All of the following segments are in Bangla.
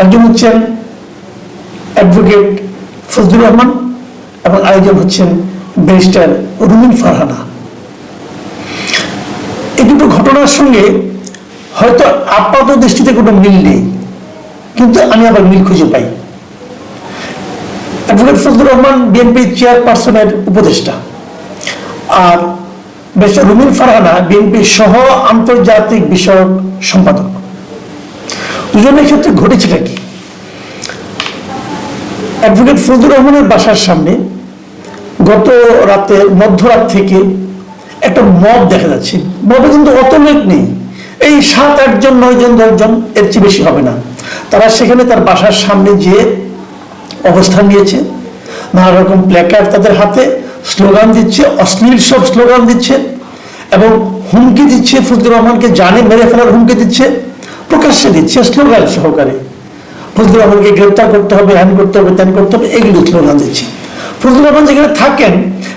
একজন হচ্ছেন অ্যাডভোকেট ফজলুর রহমান এবং আরেকজন হচ্ছেন ব্যারিস্টার রুমিন ফারহানা। এই দুটো ঘটনার সঙ্গে হয়তো আপাত দৃষ্টিতে কোনো মিল নেই, কিন্তু আমি আবার মিল খুঁজে পাই। অ্যাডভোকেট ফজলুর রহমান বিএনপি চেয়ারপারসনের উপদেষ্টা আর ব্যারিস্টার রুমিন ফারহানা বিএনপি সহ আন্তর্জাতিক বিষয়ক সম্পাদক। দুজনের ক্ষেত্রে ঘটেছেটা কি? অ্যাডভোকেট ফজলুর রহমানের বাসার সামনে গত রাতে, মধ্যরাত থেকে একটা মব দেখা যাচ্ছে। মবে কিন্তু অত লোক নেই। এই সাত আটজন নয়জন দশজন এর চেয়ে বেশি হবে না। তারা সেখানে তার বাসার সামনে যেয়ে অবস্থান নিয়েছে। নানা রকম প্ল্যাকার্ড তাদের হাতে, স্লোগান দিচ্ছে, অশ্লীল সব স্লোগান দিচ্ছে এবং হুমকি দিচ্ছে ফজলুর রহমানকে, জানে মেরে ফেলার হুমকি দিচ্ছে। প্রকাশ্যে দিচ্ছে, স্লোগান সহকারে। ফজলুর রহমানকে গ্রেপ্তার করতে হবে হ্যান করতে হবে ত্যান করতে হবে, এগুলো স্লোগান দিচ্ছে। ফজলুর রহমান যেখানে থাকেন,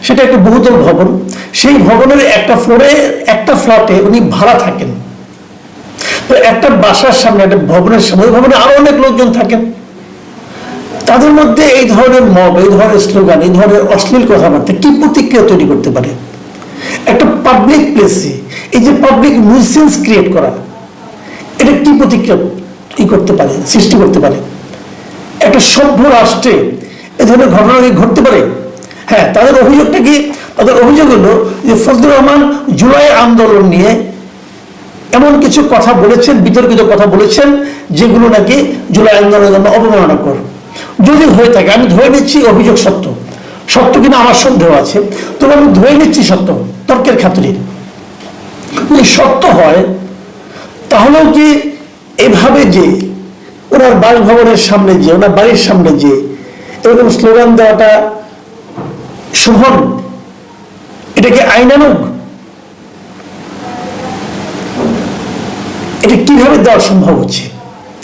সেটা একটা বহুতল ভবন। সেই ভবনের একটা ফ্লোরে, একটা ফ্ল্যাটে উনি ভাড়া থাকেন। তো একটা বাসার সামনে, একটা ভবনের সামনে ভবনে আরও অনেক লোকজন থাকেন। তাদের মধ্যে এই ধরনের মব, এই ধরনের স্লোগান, এই ধরনের অশ্লীল কথাবার্তা কি প্রতিক্রিয়া তৈরি করতে পারে? একটা পাবলিক প্লেসে এই যে পাবলিক নিউসেন্স ক্রিয়েট করা এটা কি প্রতিক্রিয়া ই করতে পারে, সৃষ্টি করতে পারে? একটা সভ্য রাষ্ট্রে এ ধরনের ঘটনা কি ঘটতে পারে হ্যাঁ তাদের অভিযোগটা কি? তাদের অভিযোগ হলো যে ফজলুর রহমান জুলাই আন্দোলন নিয়ে এমন কিছু কথা বলেছেন, বিতর্কিত কথা বলেছেন, যেগুলো নাকি জুলাই আন্দোলনের জন্য অবমাননাকর। যদি হয়ে থাকে, আমি ধরে নিচ্ছি অভিযোগ সত্য। সত্য কিনা আমার সন্দেহ আছে, তবে আমি ধরে নিচ্ছি সত্য, তর্কের খাতিরে। যদি সত্য হয় তাহলেও কি এভাবে যে ওনার বাসভবনের সামনে যে, ওনার বাড়ির সামনে যে, এরকম স্লোগান দেওয়াটা শোভন এটা কি আইনানুগ? এটা কীভাবে দেওয়া সম্ভব হচ্ছে?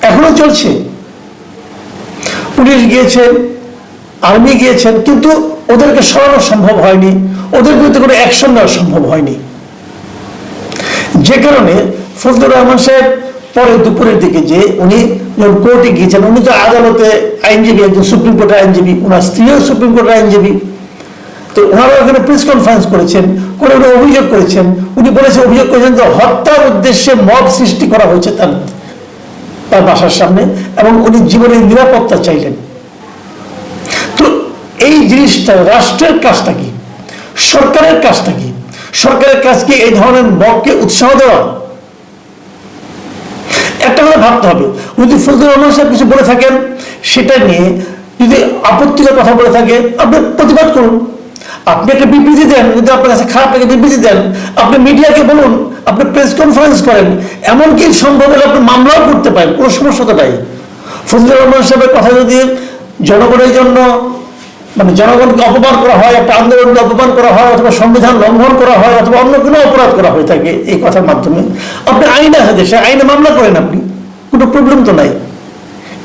এখনও চলছে। পুলিশ গিয়েছেন, আর্মি গিয়েছেন, কিন্তু ওদেরকে সরানো সম্ভব হয়নি। ওদের বিরুদ্ধে কোনো অ্যাকশন নেওয়া সম্ভব হয়নি। যে কারণে ফজলুর রহমান সাহেব পরে দুপুরের দিকে যে উনি যখন কোর্টে গিয়েছেন, উনি তো আদালতে আইনজীবী, একজন সুপ্রিম কোর্টের আইনজীবী ওনার স্ত্রীও সুপ্রিম কোর্টের আইনজীবী। তো ওনারা ওখানে প্রেস কনফারেন্স করেছেন, করে উনি অভিযোগ করেছেন। উনি বলেছেন অভিযোগ করেছেন যে হত্যার উদ্দেশ্যে মব সৃষ্টি করা হয়েছে তার তার বাসার সামনে এবং উনি জীবনের নিরাপত্তা চাইলেন। তো এই জিনিসটা, রাষ্ট্রের কাজটা কি? সরকারের কাজটা কি? সরকারের কাজ কি এই ধরনের মবকে উৎসাহ দেওয়া? কথা ভাবতে হবে। যদি ফজলুর রহমান সাহেব কিছু বলে থাকেন, সেটা নিয়ে যদি আপত্তিকর কথা বলে থাকে, আপনি প্রতিবাদ করুন। আপনি একটা বিবৃতি দেন, যদি আপনার কাছে খারাপ লাগে বিবৃতি দেন, আপনি মিডিয়াকে বলুন, আপনি প্রেস কনফারেন্স করেন, এমনকি সম্ভব হলে আপনি মামলাও করতে পারেন, কোনো সমস্যা তো নাই। ফজলুর রহমান সাহেবের কথা যদি জনগণের জন্য মানে জনগণকে অপমান করা হয়, একটা আন্দোলনকে অপমান করা হয়, অথবা সংবিধান লঙ্ঘন করা হয়, অথবা অন্য কোনো অপরাধ করা হয়ে থাকে, এই কথার মাধ্যমে, আপনি আইন আছে সে আইনে মামলা করেন আপনি। কোনো প্রবলেম তো নাই।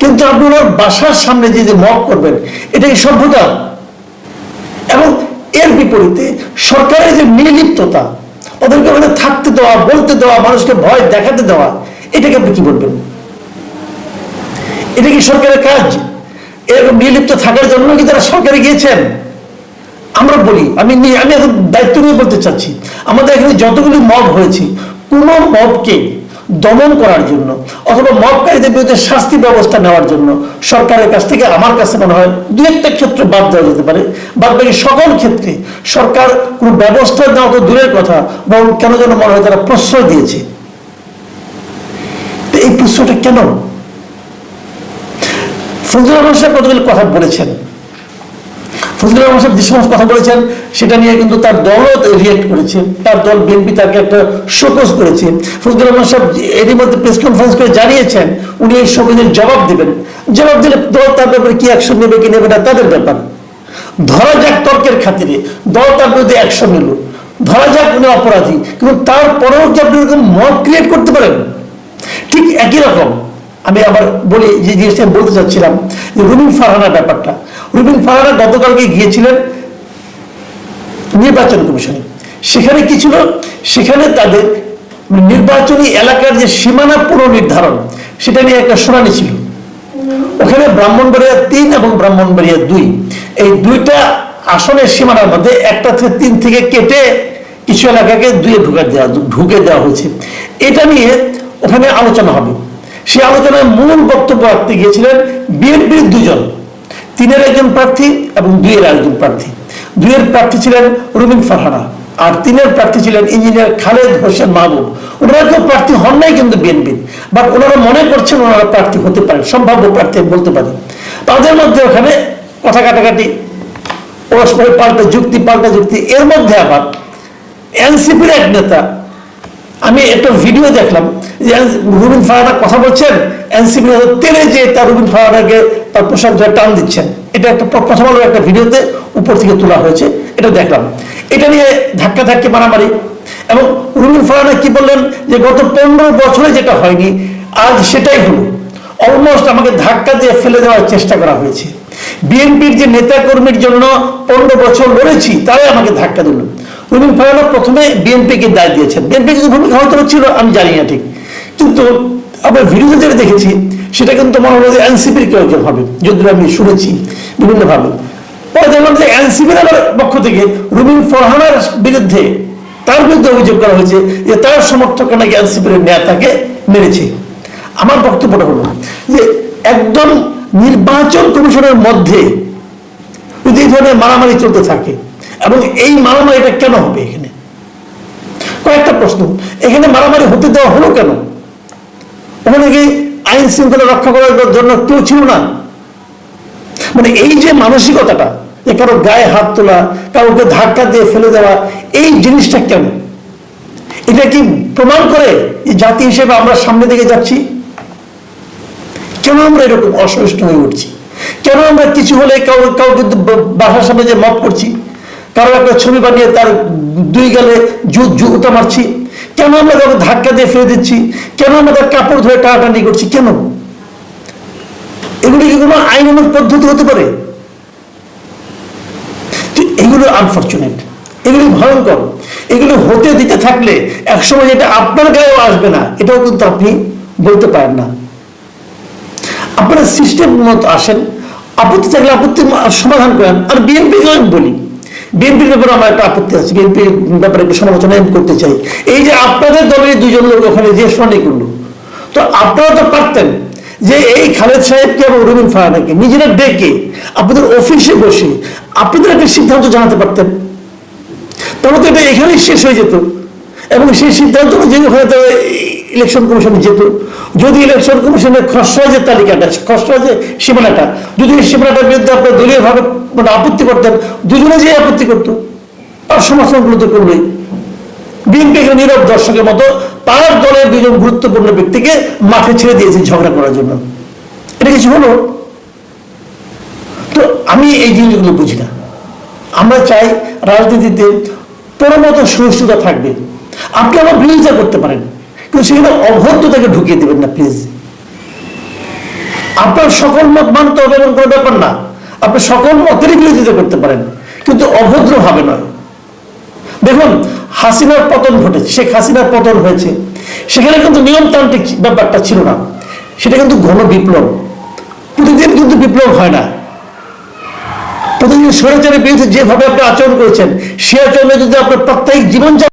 কিন্তু আপনি ওনার বাসার সামনে যে মত করবেন, এটা এই সভ্যতা? এবং এর বিপরীতে সরকারের যে নির্লিপ্ততা, ওদেরকে ওখানে থাকতে দেওয়া, বলতে দেওয়া, মানুষকে ভয় দেখাতে দেওয়া, এটাকে আপনি কি বলবেন? এটা কি সরকারের কাজ? এরকম নির্লিপ্ত থাকার জন্য কি তারা সরকারে গিয়েছেন? আমরা বলি, আমি আমি এখন দায়িত্ব নিয়ে বলতে চাচ্ছি, আমাদের এখানে যতগুলি মব হয়েছে, কোনো মবকে দমন করার জন্য অথবা মবকারীদের বিরুদ্ধে শাস্তি ব্যবস্থা নেওয়ার জন্য সরকারের কাছ থেকে আমার কাছে মনে হয় দু একটা ক্ষেত্রে বাদ দেওয়া যেতে পারে। বাদ বাকি সকল ক্ষেত্রে সরকার কোনো ব্যবস্থা নেওয়া তো দূরের কথা, বরং কেন যেন মনে হয় তারা প্রশ্রয় দিয়েছে। তো এই প্রশ্নটা কেন? ফজলুর রহমান সাহেব কতগুলি কথা বলেছেন? ফজলুর রহমান যে সমস্ত কথা বলেছেন, সেটা নিয়ে কিন্তু তার দলও রিয়েক্ট করেছে। তার দল বিএনপি তাকে একটা শোকজ করেছে। ফজলুর রহমান সাহেব এরই মধ্যে প্রেস কনফারেন্স করে জানিয়েছেন, উনি এই শোকজের জবাব দেবেন। জবাব দিলে দল তার ব্যাপারে কি অ্যাকশন নেবে, কি নেবে না, তাদের ব্যাপার। ধরা যাক তর্কের খাতিরে, দল তার বিরুদ্ধে অ্যাকশন নিল। ধরা যাক উনি অপরাধী, কিন্তু তারপরেও কি আপনি এরকম মত ক্রিয়েট করতে পারেন? ঠিক একই রকম, আমি আবার বলি যে জিনিসটা বলতে চাচ্ছিলাম, যে রুবিন ফারহানা ব্যাপারটা। রুবিন ফারহানা গতকালকে গিয়েছিলেন নির্বাচন কমিশনে। সেখানে কি ছিল? সেখানে তাদের নির্বাচনী এলাকার যে সীমানা পুনর্নির্ধারণ, সেটা নিয়ে একটা শুনানি ছিল। ওখানে ব্রাহ্মণবাড়িয়া তিন এবং ব্রাহ্মণবাড়িয়া দুই। এই দুইটা আসনের সীমানার মধ্যে একটা থেকে তিন থেকে কেটে কিছু এলাকাকে দুয়ে ঢুকে দেওয়া ঢুকে দেওয়া হয়েছে। এটা নিয়ে ওখানে আলোচনা হবে। সেই আলোচনায় মূল বক্তব্য রাখতে গিয়েছিলেন বিএনপির দুজন। তিনের একজন প্রার্থী এবং দুইয়ের একজন প্রার্থী। দুইয়ের প্রার্থী ছিলেন রুবিন ফারহানা আর তিনের প্রার্থী ছিলেন ইঞ্জিনিয়ার খালেদ হোসেন মাহবুব। ওনারা কেউ প্রার্থী হন নাই কিন্তু বিএনপির বাট ওনারা মনে করছেন ওনারা প্রার্থী হতে পারেন, সম্ভাব্য প্রার্থী বলতে পারি। তাদের মধ্যে ওখানে কথা কাটাকাটি পরস্পর পাল্টা যুক্তি পাল্টা যুক্তি। এর মধ্যে আবার এনসিপির এক নেতা, আমি একটা ভিডিও দেখলাম যে রুবিন ফারানা কথা বলছেন এনসিপি তেলে যে তার রুবিন ফারানাকে তার পোশাক ধরে টান দিচ্ছেন। এটা একটা প্রথম আলোর একটা ভিডিওতে উপর থেকে তোলা হয়েছে। এটা দেখলাম। এটা নিয়ে ধাক্কা ধাক্কি মারামারি। এবং রুবিন ফারানা কি বললেন যে, গত পনেরো বছরে যেটা হয়নি, আজ সেটাই হলো। অলমোস্ট আমাকে ধাক্কা দিয়ে ফেলে দেওয়ার চেষ্টা করা হয়েছে। বিএনপির যে নেতা কর্মীর জন্য পনেরো বছর লড়েছি, তারাই আমাকে ধাক্কা দিল। রুবিন ফারানা প্রথমে বিএনপিকে দায় দিয়েছেন। বিএনপি কিছু ভূমিকা হয়তো ছিল, আমি জানি না ঠিক। কিন্তু আমরা ভিডিওতে যেটা দেখেছি, সেটা কিন্তু মনে হলো যে এনসিপির কেউ কেউ হবে যদিও আমি শুনেছি বিভিন্নভাবে। পরে দেখলাম যে এনসিপির আবার পক্ষ থেকে রুবিন ফরহানার বিরুদ্ধে তার বিরুদ্ধে অভিযোগ করা হয়েছে যে তার সমর্থক নাকি এনসিপির নেতাকে মেরেছে। আমার বক্তব্যটা হলো যে একদম নির্বাচন কমিশনের মধ্যে যদি এই ধরনের মারামারি চলতে থাকে, এবং এই মারামারিটা কেন হবে এখানে? কয়েকটা প্রশ্ন। এখানে মারামারি হতে দেওয়া হলো কেন? ওখানে কি আইন শৃঙ্খলা রক্ষা করার জন্য কেউ ছিল না। মানে এই যে মানসিকতাটা, যে কারও গায়ে হাত তোলা, কাউকে ধাক্কা দিয়ে ফেলে দেওয়া, এই জিনিসটা কেন? এটা কি প্রমাণ করে জাতি হিসেবে আমরা সামনে দিকে যাচ্ছি? কেন আমরা এরকম অসহিষ্ণু হয়ে উঠছি? কেন আমরা কিছু হলে কাউ, কাউকে বাসার সামনে যে মপ করছি? কারও একটা ছবি বানিয়ে তার দুই গালে জুত জুতা মারছি? কেন আমরা কাউকে ধাক্কা দিয়ে ফেলে দিচ্ছি? কেন আমরা তার কাপড় ধরে টানাটানি করছি? কেন? এগুলি কি কোনো আইনানুগ পদ্ধতি হতে পারে? এগুলো আনফর্চুনেট এগুলি ভয়ঙ্কর। এগুলো হতে দিতে থাকলে একসময় যেটা আপনার গায়েও আসবে না। এটাও কিন্তু আপনি বলতে পারেন না। আপনারা সিস্টেম মতো আসেন। আপত্তি থাকলে আপত্তি সমাধান করেন। আর বিএনপি আমি বলি। বিএনপির ব্যাপারে আমার একটা আপত্তি আছে, বিএনপির ব্যাপারে একটু সমালোচনা করতে চাই। এই যে আপনাদের দলের দুজন লোক ওখানে যে শুনানি করল, তো আপনারা তো পারতেন যে এই খালেদ সাহেবকে এবং রবিন ফারানাকে নিজেরা ডেকে আপনাদের অফিসে বসে আপনাদের একটা সিদ্ধান্ত জানাতে পারতেন। তাহলে তো এটা এখানেই শেষ হয়ে যেত। এবং সেই সিদ্ধান্ত অনুযায়ী ওখানে তো ইলেকশন কমিশন যেত। যদি ইলেকশন কমিশনের খসড়া যে তালিকাটা, খসড়া যে সীমানাটা, যদি এই সীমানাটার বিরুদ্ধে আপনার দলীয়ভাবে মানে আপত্তি করতেন, দুজনে যে আপত্তি করতো। আর সমর্থনগুলো তো করলোই বিএনপি নীরব দর্শকের মতো তার দলের দুজন গুরুত্বপূর্ণ ব্যক্তিকে মাঠে ছেড়ে দিয়েছে ঝগড়া করার জন্য। এটা কিছু হলো? তো আমি এই জিনিসগুলো বুঝি না। আমরা চাই রাজনীতিতে পরমত সহিষ্ণুতা থাকবে। আপনি আমার বিরোধিতা করতে পারেন, কিন্তু সেখানে অভদ্রতাকে ঢুকিয়ে দেবেন না, প্লিজ। আপনার সকল মত মানতে হবে এমন কোনো ব্যাপার না। আপনি সকল মতেরই বিরোধিতা করতে পারেন, কিন্তু অভদ্র হবে না দেখুন, হাসিনার পতন ঘটেছে, শেখ হাসিনার পতন হয়েছে। সেখানে কিন্তু নিয়মতান্ত্রিক ব্যাপারটা ছিল না। সেটা কিন্তু ঘন বিপ্লব। প্রতিদিন কিন্তু বিপ্লব হয় না। প্রতিদিন স্বৈরাচারের বিরুদ্ধে যেভাবে আপনি আচরণ করেছেন, সে আচরণে যদি আপনার প্রত্যেক জীবনযাপন